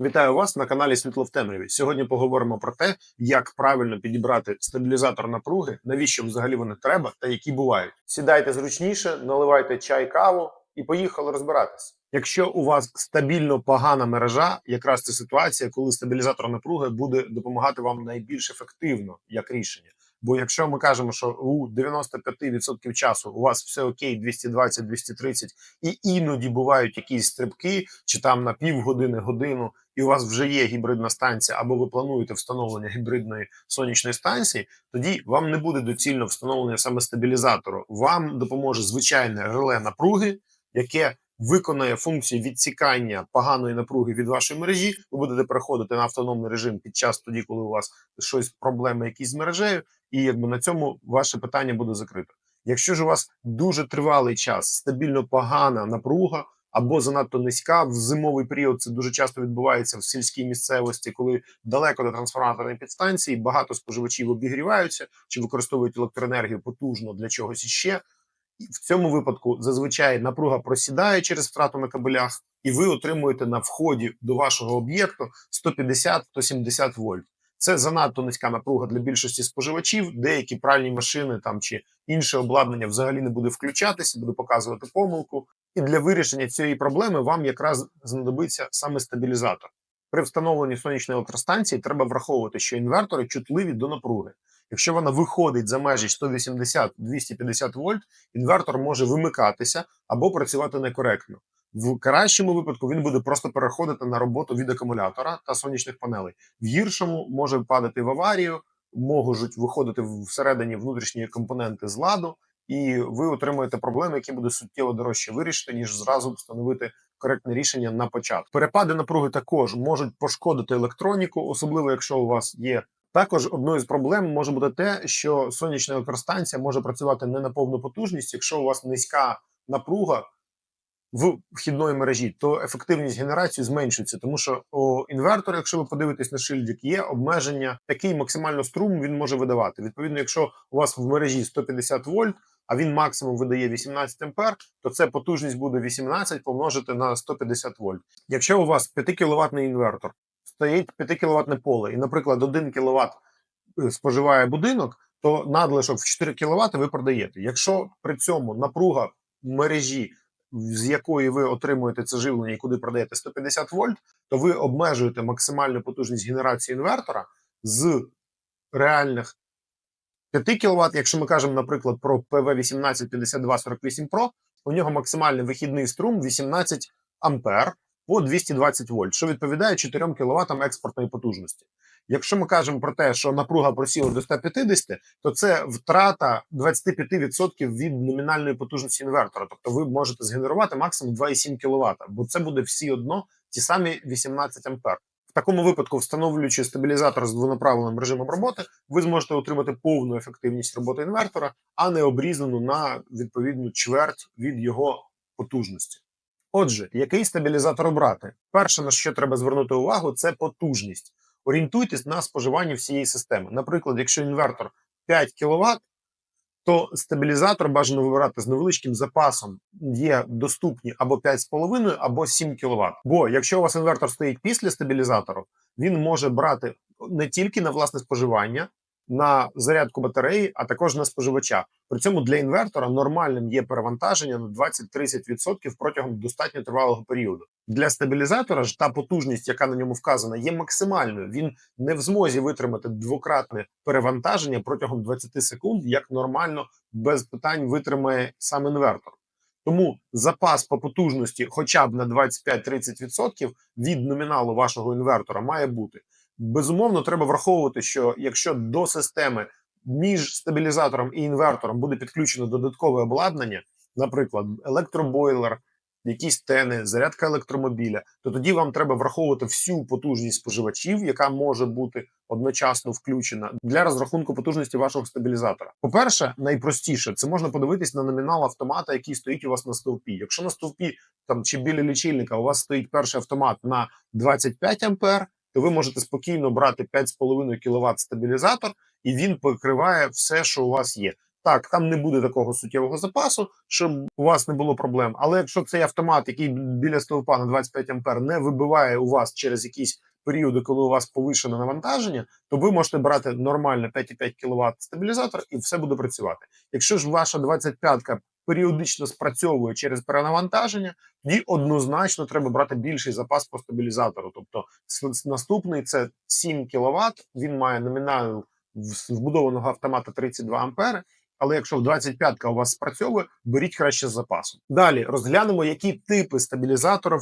Вітаю вас на каналі Світло в темряві. Сьогодні поговоримо про те, як правильно підібрати стабілізатор напруги, навіщо взагалі вони треба та які бувають. Сідайте зручніше, наливайте чай, каву і поїхали розбиратись. Якщо у вас стабільно погана мережа, якраз це ситуація, коли стабілізатор напруги буде допомагати вам найбільш ефективно як рішення. Бо якщо ми кажемо, що у 95% часу у вас все окей, 220, 230, і іноді бувають якісь стрибки, чи там на півгодини, годину, і у вас вже є гібридна станція, або ви плануєте встановлення гібридної сонячної станції, тоді вам не буде доцільно встановлення саме стабілізатору. Вам допоможе звичайне реле напруги, яке виконає функцію відсікання поганої напруги від вашої мережі. Ви будете переходити на автономний режим під час тоді, коли у вас щось проблеми якісь з мережею, і якби на цьому ваше питання буде закрито. Якщо ж у вас дуже тривалий час, стабільно погана напруга або занадто низька в зимовий період, це дуже часто відбувається в сільській місцевості, коли далеко до трансформаторної підстанції багато споживачів обігріваються чи використовують електроенергію потужно для чогось іще. В цьому випадку зазвичай напруга просідає через втрату на кабелях, і ви отримуєте на вході до вашого об'єкту 150-170 вольт. Це занадто низька напруга для більшості споживачів. Деякі пральні машини там чи інше обладнання взагалі не буде включатися, буде показувати помилку. І для вирішення цієї проблеми вам якраз знадобиться саме стабілізатор. При встановленні сонячної електростанції треба враховувати, що інвертори чутливі до напруги. Якщо вона виходить за межі 180-250 вольт, інвертор може вимикатися або працювати некоректно. В кращому випадку він буде просто переходити на роботу від акумулятора та сонячних панелей. В гіршому може падати в аварію, можуть виходити всередині внутрішні компоненти з ладу, і ви отримуєте проблеми, які буде суттєво дорожче вирішити, ніж зразу встановити коректне рішення на початку. Перепади напруги також можуть пошкодити електроніку, особливо якщо у вас є. Також одною з проблем може бути те, що сонячна електростанція може працювати не на повну потужність, якщо у вас низька напруга в вхідної мережі, то ефективність генерації зменшується, тому що у інвертора, якщо ви подивитесь на шильдик, є обмеження, який максимально струм він може видавати. Відповідно, якщо у вас в мережі 150 вольт, а він максимум видає 18 ампер, то це потужність буде 18 помножити на 150 вольт. Якщо у вас 5 кВт інвертор, стоїть 5 кВт поле, і, наприклад, 1 кВт споживає будинок, то надлишок в 4 кВт ви продаєте. Якщо при цьому напруга мережі з якої ви отримуєте це живлення і куди продаєте 150 вольт, то ви обмежуєте максимальну потужність генерації інвертора з реальних 5 кВт. Якщо ми кажемо, наприклад, про PV 185248 Pro, у нього максимальний вихідний струм 18 ампер по 220 вольт, що відповідає 4 кВт експортної потужності. Якщо ми кажемо про те, що напруга просіла до 150, то це втрата 25% від номінальної потужності інвертора. Тобто ви можете згенерувати максимум 2,7 кВт, бо це буде всі одно ті самі 18 ампер. В такому випадку, встановлюючи стабілізатор з двонаправленим режимом роботи, ви зможете отримати повну ефективність роботи інвертора, а не обрізану на відповідну чверть від його потужності. Отже, який стабілізатор обрати? Перше, на що треба звернути увагу, це потужність. Орієнтуйтесь на споживання всієї системи. Наприклад, якщо інвертор 5 кВт, то стабілізатор бажано вибирати з невеличким запасом. Є доступні або 5,5, або 7 кВт. Бо якщо у вас інвертор стоїть після стабілізатору, він може брати не тільки на власне споживання, на зарядку батареї, а також на споживача. При цьому для інвертора нормальним є перевантаження на 20-30% протягом достатньо тривалого періоду. Для стабілізатора ж та потужність, яка на ньому вказана, є максимальною. Він не в змозі витримати двократне перевантаження протягом 20 секунд, як нормально без питань витримає сам інвертор. Тому запас по потужності, хоча б на 25-30% від номіналу вашого інвертора, має бути. Безумовно, треба враховувати, що якщо до системи між стабілізатором і інвертором буде підключено додаткове обладнання, наприклад, електробойлер, якісь тени, зарядка електромобіля, то тоді вам треба враховувати всю потужність споживачів, яка може бути одночасно включена для розрахунку потужності вашого стабілізатора. По-перше, найпростіше це можна подивитись на номінал автомата, який стоїть у вас на стовпі. Якщо на стовпі там чи біля лічильника у вас стоїть перший автомат на 25 ампер, то ви можете спокійно брати 5,5 кВт стабілізатор, і він покриває все, що у вас є. Так, там не буде такого суттєвого запасу, щоб у вас не було проблем. Але якщо цей автомат, який біля стовпа на 25 ампер, не вибиває у вас через якісь періоди, коли у вас повишене навантаження, то ви можете брати нормально 5,5 кВт стабілізатор і все буде працювати. Якщо ж ваша 25-ка періодично спрацьовує через перенавантаження, тоді однозначно треба брати більший запас по стабілізатору. Тобто наступний це 7 кВт, він має номінал в- вбудованого автомата 32 ампери. Але якщо в 25-ка у вас спрацьовує, беріть краще з запасом. Далі розглянемо, які типи стабілізаторів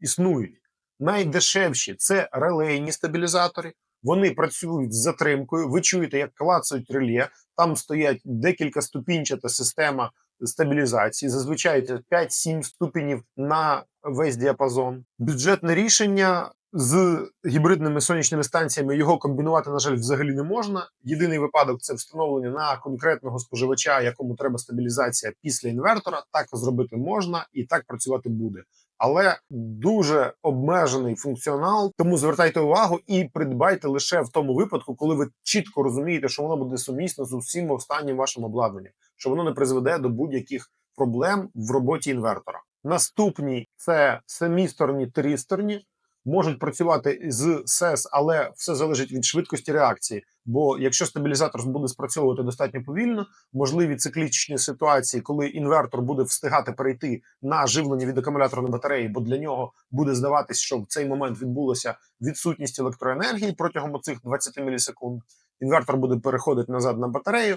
існують. Найдешевші це релейні стабілізатори. Вони працюють з затримкою. Ви чуєте, як клацають реле. Там стоять декілька ступінчата система стабілізації. Зазвичай це 5-7 ступенів на весь діапазон. Бюджетне рішення з гібридними сонячними станціями його комбінувати, на жаль, взагалі не можна. Єдиний випадок це встановлення на конкретного споживача, якому треба стабілізація після інвертора. Так зробити можна і так працювати буде. Але дуже обмежений функціонал, тому звертайте увагу і придбайте лише в тому випадку, коли ви чітко розумієте, що воно буде сумісно з усім останнім вашим обладнанням, що воно не призведе до будь-яких проблем в роботі інвертора. Наступні це семісторні, трісторні. Можуть працювати з СЕС, але все залежить від швидкості реакції. Бо якщо стабілізатор буде спрацьовувати достатньо повільно, можливі циклічні ситуації, коли інвертор буде встигати перейти на живлення від акумуляторної батареї, бо для нього буде здаватись, що в цей момент відбулася відсутність електроенергії протягом цих 20 мілісекунд. Інвертор буде переходити назад на батарею.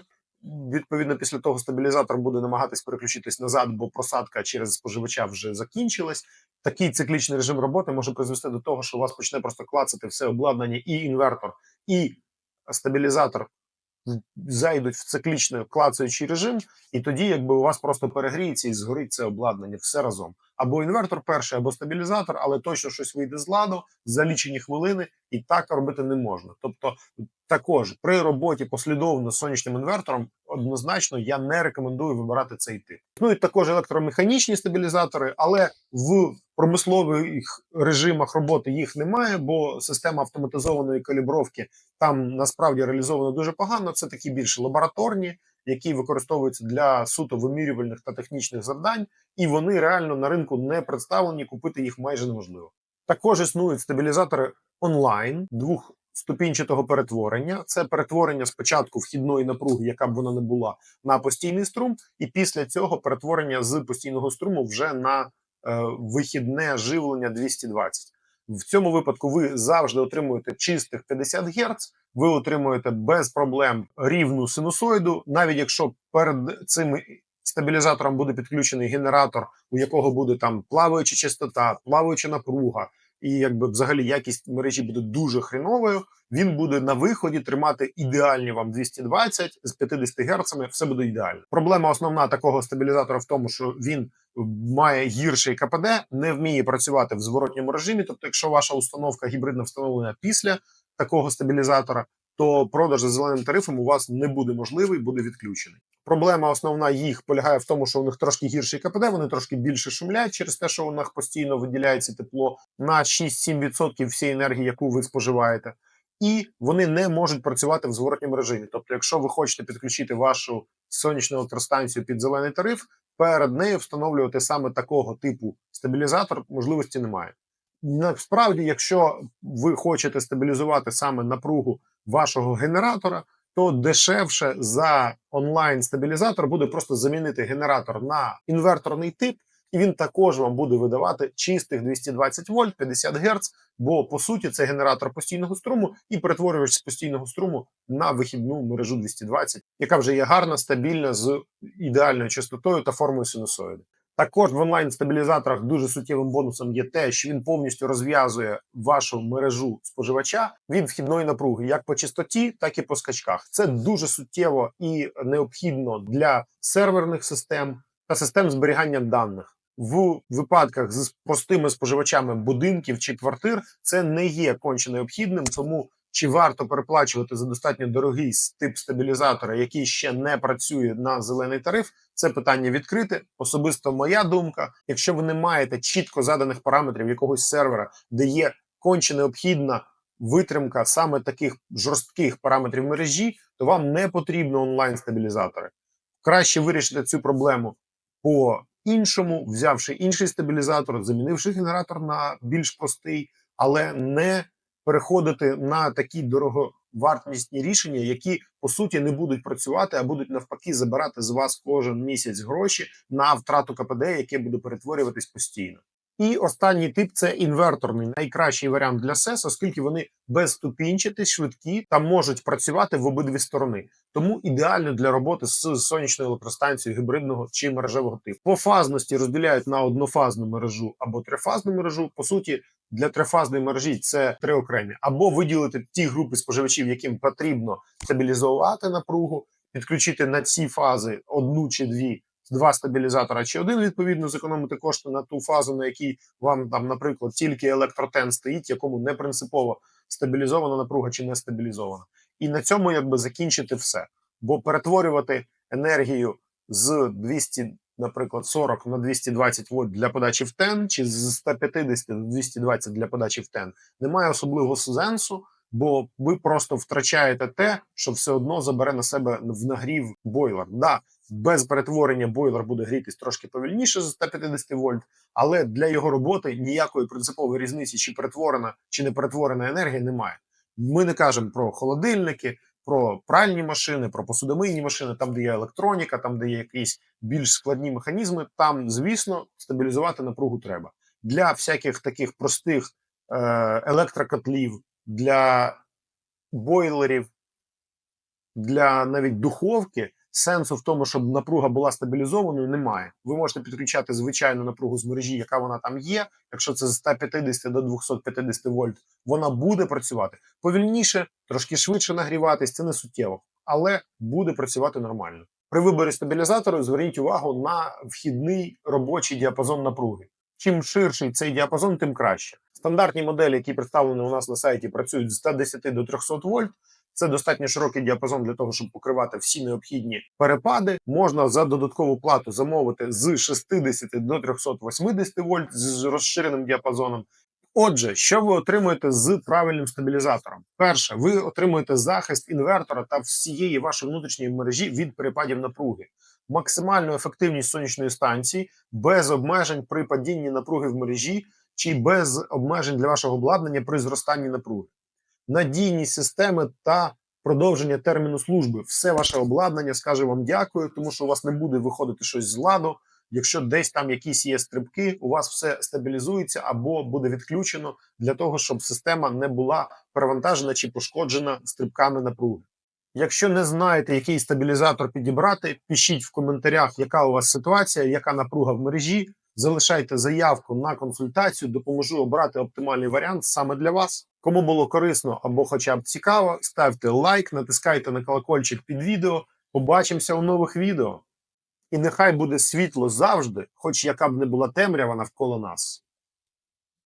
Відповідно, після того стабілізатор буде намагатись переключитись назад, бо просадка через споживача вже закінчилась. Такий циклічний режим роботи може призвести до того, що у вас почне просто клацати все обладнання, і інвертор, і стабілізатор зайдуть в циклічний клацаючий режим, і тоді, якби у вас просто перегріється і згорить це обладнання все разом. Або інвертор перший, або стабілізатор, але точно щось вийде з ладу за лічені хвилини, і так робити не можна. Тобто, також при роботі послідовно з сонячним інвертором однозначно я не рекомендую вибирати цей тип. Існують також електромеханічні стабілізатори, але в промислових режимах роботи їх немає, бо система автоматизованої калібровки там насправді реалізована дуже погано. Це такі більш лабораторні, які використовуються для суто вимірювальних та технічних завдань, і вони реально на ринку не представлені. Купити їх майже неможливо. Також існують стабілізатори онлайн двох ступінчатого перетворення. Це перетворення спочатку вхідної напруги, яка б вона не була, на постійний струм, і після цього перетворення з постійного струму вже на е, вихідне живлення 220. В цьому випадку ви завжди отримуєте чистих 50 Гц, ви отримуєте без проблем рівну синусоїду, навіть якщо перед цим стабілізатором буде підключений генератор, у якого буде там плаваюча частота, плаваюча напруга, і якби взагалі якість мережі буде дуже хріновою. Він буде на виході тримати ідеальні вам 220 з 50 Гц, все буде ідеально. Проблема основна такого стабілізатора в тому, що він має гірший КПД, не вміє працювати в зворотньому режимі. Тобто, якщо ваша установка гібридна встановлена після такого стабілізатора, то продаж за зеленим тарифом у вас не буде можливий, буде відключений. Проблема основна їх полягає в тому, що у них трошки гірший КПД, вони трошки більше шумлять через те, що у них постійно виділяється тепло на 6-7% всієї енергії, яку ви споживаєте. І вони не можуть працювати в зворотньому режимі. Тобто, якщо ви хочете підключити вашу сонячну електростанцію під зелений тариф, перед нею встановлювати саме такого типу стабілізатор можливості немає. Насправді, якщо ви хочете стабілізувати саме напругу вашого генератора, то дешевше за онлайн стабілізатор буде просто замінити генератор на інверторний тип, і він також вам буде видавати чистих 220 вольт, 50 Гц, бо по суті це генератор постійного струму і перетворювач з постійного струму на вихідну мережу 220, яка вже є гарна, стабільна з ідеальною частотою та формою синусоїди. Також в онлайн стабілізаторах дуже суттєвим бонусом є те, що він повністю розв'язує вашу мережу споживача від вхідної напруги, як по частоті, так і по скачках. Це дуже суттєво і необхідно для серверних систем та систем зберігання даних. В випадках з простими споживачами будинків чи квартир це не є конче необхідним, тому чи варто переплачувати за достатньо дорогий тип стабілізатора, який ще не працює на зелений тариф? Це питання відкрите. Особисто моя думка. Якщо ви не маєте чітко заданих параметрів якогось сервера, де є конче необхідна витримка саме таких жорстких параметрів мережі, то вам не потрібно онлайн стабілізатори. Краще вирішити цю проблему по іншому, взявши інший стабілізатор, замінивши генератор на більш простий, але не переходити на такі дороговартісні рішення, які по суті не будуть працювати, а будуть навпаки забирати з вас кожен місяць гроші на втрату КПД, яке буде перетворюватись постійно. І останній тип це інверторний, найкращий варіант для СЕС, оскільки вони безступінчаті, швидкі та можуть працювати в обидві сторони. Тому ідеально для роботи з сонячною електростанцією гібридного чи мережевого типу. По фазності розділяють на однофазну мережу або трифазну мережу. По суті, для трифазної мережі це три окремі, або виділити ті групи споживачів, яким потрібно стабілізувати напругу, підключити на ці фази одну чи дві. Два стабілізатора чи один відповідно зекономити кошти на ту фазу, на якій вам там, наприклад, тільки електротен стоїть, якому не принципово стабілізована напруга чи не стабілізована, і на цьому якби закінчити все. Бо перетворювати енергію з 200, наприклад, 40 на 220 вольт для подачі в тен, чи з 150 до 220 для подачі в тен, немає особливого сенсу, бо ви просто втрачаєте те, що все одно забере на себе в нагрів бойлер. Да, без перетворення бойлер буде грітись трошки повільніше за 150 вольт, але для його роботи ніякої принципової різниці, чи перетворена чи не перетворена енергія, немає. Ми не кажемо про холодильники, про пральні машини, про посудомийні машини, там, де є електроніка, там, де є якісь більш складні механізми. Там, звісно, стабілізувати напругу треба. Для всяких таких простих е, електрокотлів, для бойлерів, для навіть духовки сенсу в тому, щоб напруга була стабілізованою, немає. Ви можете підключати звичайну напругу з мережі, яка вона там є. Якщо це з 150 до 250 вольт, вона буде працювати повільніше, трошки швидше нагріватись. Це не суттєво, але буде працювати нормально. При виборі стабілізатору зверніть увагу на вхідний робочий діапазон напруги. Чим ширший цей діапазон, тим краще. Стандартні моделі, які представлені у нас на сайті, працюють з 110 до 300 вольт. Це достатньо широкий діапазон для того, щоб покривати всі необхідні перепади. Можна за додаткову плату замовити з 60 до 380 вольт з розширеним діапазоном. Отже, що ви отримуєте з правильним стабілізатором? Перше, ви отримуєте захист інвертора та всієї вашої внутрішньої мережі від перепадів напруги, максимальну ефективність сонячної станції без обмежень при падінні напруги в мережі чи без обмежень для вашого обладнання при зростанні напруги надійність системи та продовження терміну служби. Все ваше обладнання скаже вам дякую, тому що у вас не буде виходити щось з ладу. Якщо десь там якісь є стрибки, у вас все стабілізується або буде відключено для того, щоб система не була перевантажена чи пошкоджена стрибками напруги. Якщо не знаєте, який стабілізатор підібрати, пишіть в коментарях, яка у вас ситуація, яка напруга в мережі. Залишайте заявку на консультацію, допоможу обрати оптимальний варіант саме для вас. Кому було корисно або хоча б цікаво, ставте лайк, натискайте на колокольчик під відео. Побачимося у нових відео. І нехай буде світло завжди, хоч яка б не була темрява навколо нас.